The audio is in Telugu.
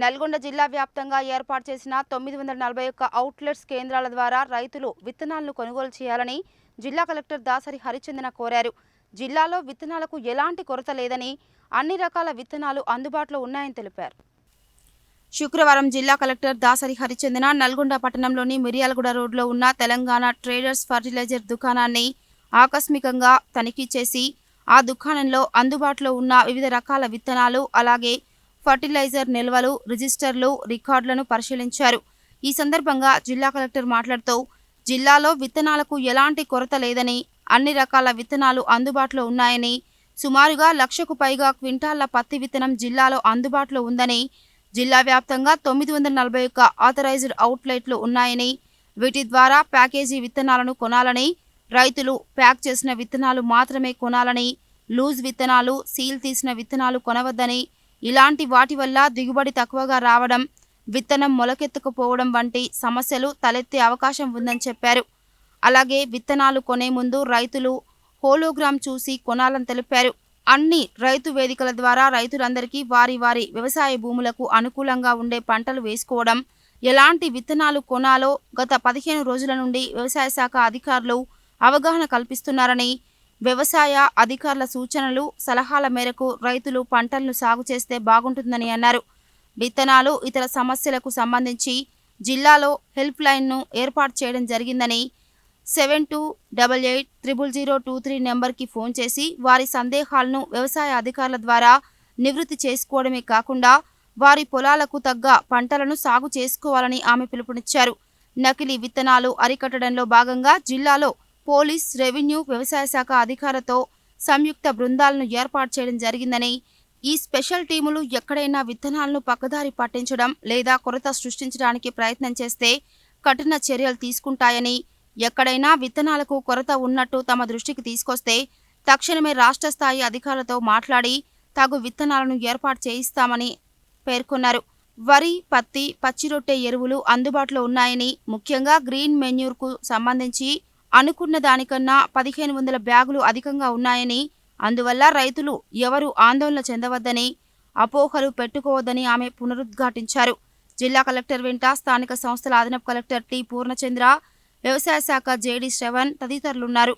నల్గొండ జిల్లా వ్యాప్తంగా ఏర్పాటు చేసిన తొమ్మిది వందల నలభై ఒక్క అవుట్లెట్స్ కేంద్రాల ద్వారా రైతులు విత్తనాలను కొనుగోలు చేయాలని జిల్లా కలెక్టర్ దాసరి హరిచందన కోరారు. జిల్లాలో విత్తనాలకు ఎలాంటి కొరత లేదని అన్ని రకాల విత్తనాలు అందుబాటులో ఉన్నాయని తెలిపారు. శుక్రవారం జిల్లా కలెక్టర్ దాసరి హరిచందన నల్గొండ పట్టణంలోని మిర్యాలగూడ రోడ్లో ఉన్న తెలంగాణ ట్రేడర్స్ ఫర్టిలైజర్ దుకాణాన్ని ఆకస్మికంగా తనిఖీ చేసి ఆ దుకాణంలో అందుబాటులో ఉన్న వివిధ రకాల విత్తనాలు అలాగే ఫర్టిలైజర్ నిల్వలు రిజిస్టర్లు రికార్డులను పరిశీలించారు. ఈ సందర్భంగా జిల్లా కలెక్టర్ మాట్లాడుతూ జిల్లాలో విత్తనాలకు ఎలాంటి కొరత లేదని అన్ని రకాల విత్తనాలు అందుబాటులో ఉన్నాయని సుమారుగా లక్షకు పైగా క్వింటాళ్ళ పత్తి విత్తనం జిల్లాలో అందుబాటులో ఉందని జిల్లా వ్యాప్తంగా తొమ్మిది వందల నలభై ఒక్క ఆథరైజ్డ్ అవుట్లెట్లు ఉన్నాయని వీటి ద్వారా ప్యాకేజీ విత్తనాలను కొనాలని రైతులు ప్యాక్ చేసిన విత్తనాలు మాత్రమే కొనాలని లూజ్ విత్తనాలు సీల్ తీసిన విత్తనాలు కొనవద్దని ఇలాంటి వాటి వల్ల దిగుబడి తక్కువగా రావడం విత్తనం మొలకెత్తుకుపోవడం వంటి సమస్యలు తలెత్తే అవకాశం ఉందని చెప్పారు. అలాగే విత్తనాలు కొనే ముందు రైతులు హోలోగ్రామ్ చూసి కొనాలని తెలిపారు. అన్ని రైతు వేదికల ద్వారా రైతులందరికీ వారి వారి వ్యవసాయ భూములకు అనుకూలంగా ఉండే పంటలు వేసుకోవడం ఎలాంటి విత్తనాలు కొనాలో గత పదిహేను రోజుల నుండి వ్యవసాయ శాఖ అధికారులు అవగాహన కల్పిస్తున్నారని వ్యవసాయ అధికారుల సూచనలు సలహాల మేరకు రైతులు పంటలను సాగు చేస్తే బాగుంటుందని అన్నారు. విత్తనాలు ఇతర సమస్యలకు సంబంధించి జిల్లాలో హెల్ప్ లైన్ను ఏర్పాటు చేయడం జరిగిందని seven two double eight triple zero two three నెంబర్కి ఫోన్ చేసి వారి సందేహాలను వ్యవసాయ అధికారుల ద్వారా నివృత్తి చేసుకోవడమే కాకుండా వారి పొలాలకు తగ్గ పంటలను సాగు చేసుకోవాలని ఆమె పిలుపునిచ్చారు. నకిలీ విత్తనాలు అరికట్టడంలో భాగంగా జిల్లాలో పోలీస్ రెవెన్యూ వ్యవసాయ శాఖ అధికారులతో సంయుక్త బృందాలను ఏర్పాటు చేయడం జరిగిందని ఈ స్పెషల్ టీములు ఎక్కడైనా విత్తనాలను పక్కదారి పట్టించడం లేదా కొరత సృష్టించడానికి ప్రయత్నం చేస్తే కఠిన చర్యలు తీసుకుంటాయని ఎక్కడైనా విత్తనాలకు కొరత ఉన్నట్టు తమ దృష్టికి తీసుకొస్తే తక్షణమే రాష్ట్ర స్థాయి అధికారులతో మాట్లాడి తగు విత్తనాలను ఏర్పాటు చేయిస్తామని పేర్కొన్నారు. వరి పత్తి పచ్చిరొట్టె ఎరువులు అందుబాటులో ఉన్నాయని ముఖ్యంగా గ్రీన్ మెన్యూర్కు సంబంధించి అనుకున్న దానికన్నా పదిహేను వందల బ్యాగులు అధికంగా ఉన్నాయని అందువల్ల రైతులు ఎవరు ఆందోళన చెందవద్దని అపోహలు పెట్టుకోవద్దని ఆమె పునరుద్ఘాటించారు. జిల్లా కలెక్టర్ వెంట స్థానిక సంస్థల అదనపు కలెక్టర్ టి పూర్ణచంద్ర వ్యవసాయ శాఖ జేడి శ్రవణ్ తదితరులున్నారు.